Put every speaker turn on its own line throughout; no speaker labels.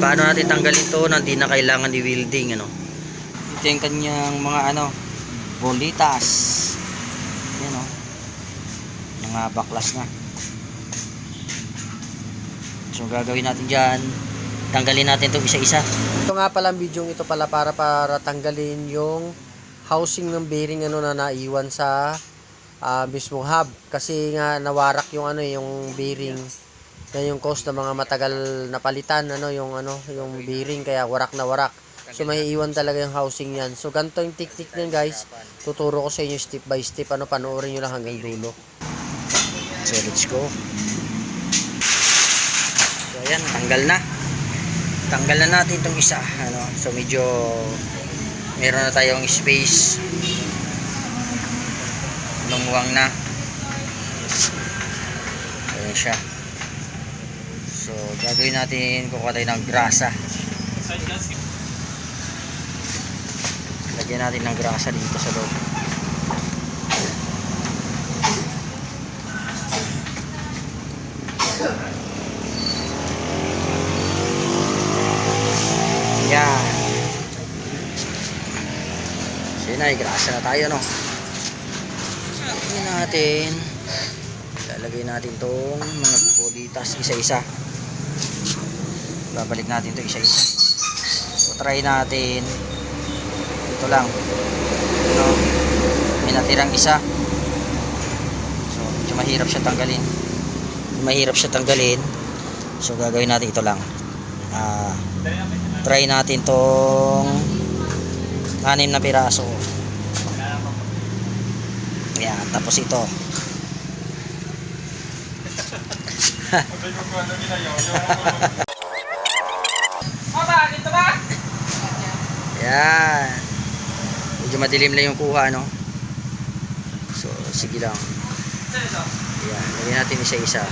paano natin tanggalin to na hindi na kailangan i-welding ano. Ito yung kanyang mga ano, bolitas. Yan o. Mga baklas na. So gagawin natin dyan, tanggalin natin to isa-isa.
Ito nga pala video ito pala para para tanggalin yung housing ng bearing ano na naiwan sa ah, mismong hub kasi nga nawarak yung ano eh, yung bearing yan yung cause ng mga matagal na palitan ano yung ano yung bearing kaya warak na warak so may iwan talaga yung housing yan so ganito yung technique niyan guys tuturo ko sa inyo step by step ano panoorin nyo lang hanggang dulo
So let's go. So ayan, tanggal na. Tanggal na natin itong isa. Ano, so medyo meron na tayong space. Lumuwang na. Ayan siya. Gagawin natin kukuha tayo ng grasa. Lagyan natin ng grasa dito sa loob. Yan. So yun na, igrasa na tayo, no? Tingnan natin. Lalagay natin tong mga bolitas isa-isa. Babalik natin to isa-isa. So try natin. Ito lang. No? May natirang isa. So medyo mahirap siya tanggalin. Mahirap siya tanggalin. So gagawin natin ito lang. Ah, try natin tong anim na piraso yan tapos ito yan medyo madilim lang yung kuha no? So sige lang. Yan lagyan natin isa isa.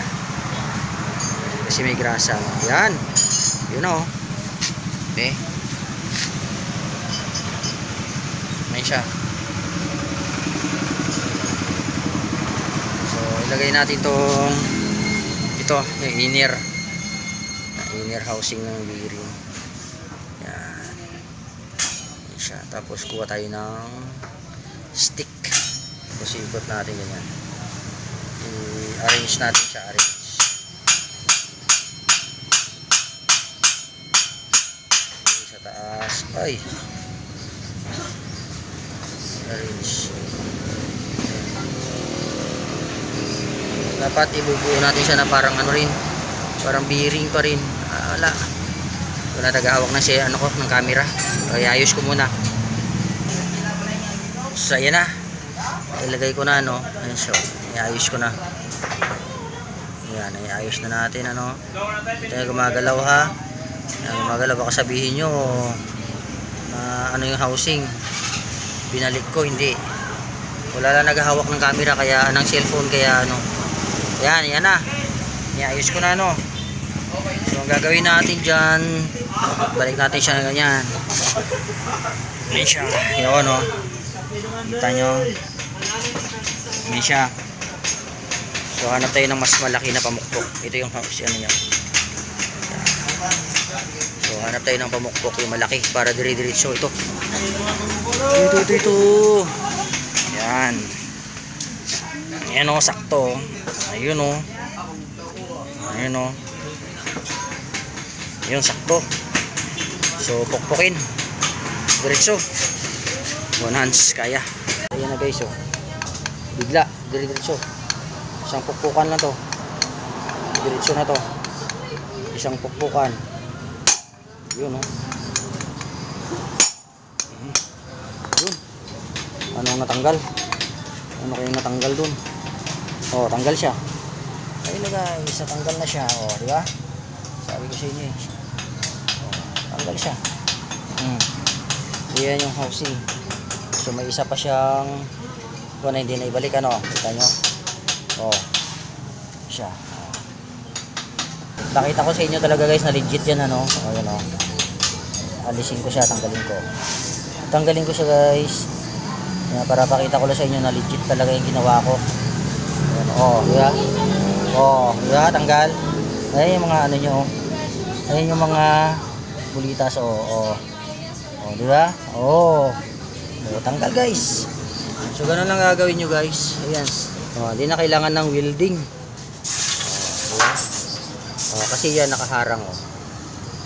Kasi may grasa yan yun o okay may siya. So ilagay natin tong ito yung inner inner housing ng bearing yan. Yan siya. Tapos kuha tayo ng stick. Tapos ikot natin ganyan i-arrange natin siya. Arrange sa taas. Ay! Arrange. Dapat ibubuo natin siya na parang ano rin parang bearing pa rin wala. Wala tagahawak na siya ano ko ng camera. Kaya ayos ko muna. So ayan na. Ilagay ko na ano. Ayan so iayos ko na. Yan iayos na natin ano. Tayo gumagalaw ha. Yan, gumagalaw baka sabihin nyo na ano yung housing. Binalik ko hindi. Wala lang naghahawak ng camera kaya ng cellphone kaya ano. Yan yan na. Iayos ko na ano. so gagawin natin dyan. Balik natin siya na ganyan. Yan siya. Yun ano kita nyo? Yan siya. So hanap tayo ng mas malaki na pamukpok ito yung house ano yan so hanap tayo ng pamukpok yung malaki para dire-diretso ito. Ito, ito, ito. Yan. Ayan o, sakto. Ayun o. Ayun o. Ayun, sakto. So, pukpukin. Diretso. One hands, kaya. Ayan na guys o. Bigla, diretso. Isang pukpukan lang to. Diretso na to. Isang pukpukan. Yun o. Yun. Ano natanggal? Ano kayong natanggal dun? Oh, tanggal siya. Ayun na guys, natanggal na siya. Oh, di ba? Sabi ko sa inyo eh. Oh, tanggal siya. Hmm. Yan yung housing. So may isa pa siyang kung na hindi na ibalik ano. Kita nyo? Oh. Siya. Oh. Nakita ko sa inyo talaga guys na legit yan ano. Oh, yun oh. Alisin ko siya, tanggalin ko tanggalin ko siya guys Yan, para pakita ko lang sa inyo na legit talaga yung ginawa ko Yan, oh diba oh diba tanggal ayun yung mga ano nyo oh. ayun yung mga bulitas. O, o. O, di ba? O. O, tanggal guys. So, ganun lang gagawin nyo guys. Ayan. O, di na kailangan ng welding. O, di ba? O, kasi yan nakaharang o.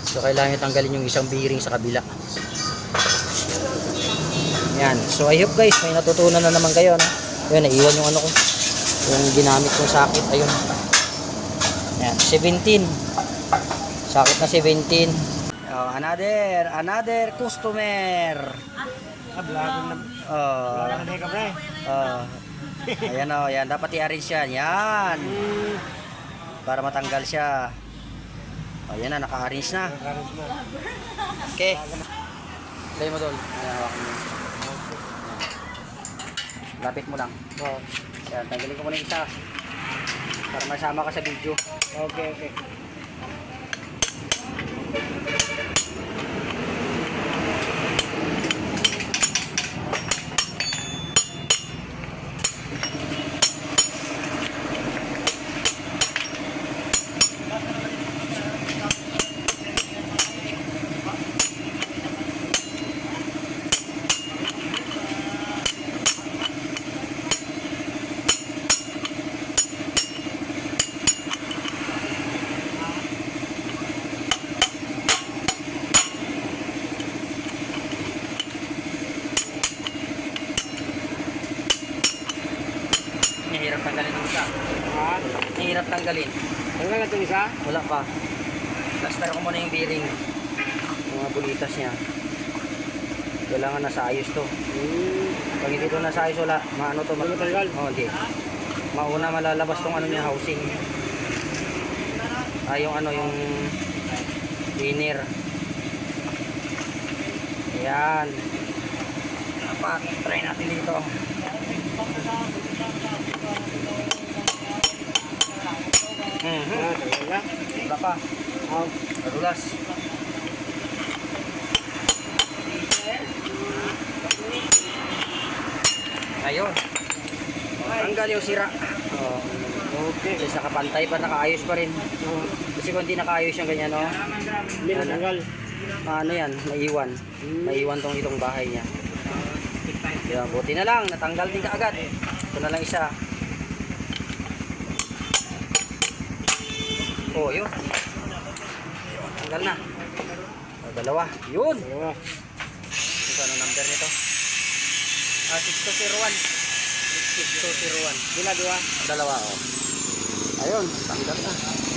So, kailangan nyo tanggalin yung isang bearing sa kabila. Yan. So, I hope guys, may natutunan na naman kayo. No? Ayun, naiwan yung ano ko. Yung ginamit kong sakit. Ayun. Yan. 17. Sakit na 17. Oh, another, another customer. Oh. Oh. Ayan oh, yan. Dapat i-arrange yan. Yan. Para matanggal siya. Oh, yan na, naka-arrange na. Okay. Play mo doon. Ayan, hawakan mo. Lapit mo lang.
Oh.
Yan, tanggalin ko muna yung isa. Para masama ka sa video.
Okay, okay.
Mahirap tanggalin yung isa.
Ha?
Mahirap tanggalin.
Ano nga ito isa?
Wala pa. Plaster ko muna yung bearing. Mga bulitas niya. Kailangan nasa ayos to.
Hmm.
Pag hindi to nasa ayos, wala. Maano to?
Wala matanggal?
Oo, hindi. Mauna malalabas tong ano niya, housing. Ah, yung ano, yung liner. Ayan. Dapat, try natin dito. Mhm.
Ah, talaga?
Wala pa.
Ah,
Madulas. Ayun. Tanggal yung sira. Oh.
okay.
Kasi nakapantay pa, nakaayos pa rin.
Oh.
Kasi kung nakaayos yung ganyan, no?
Hindi na tanggal.
Ano yan, naiwan. Naiwan tong itong bahay niya. Kaya buti na lang, natanggal din kaagad. Ito na lang isa. Oh, yun. Tanggal na. O, dalawa. Yun. Ito ano number nito? Ah, 6201. 6201.
Dila, dua.
Dalawa, oh. Ayun, tanggal na.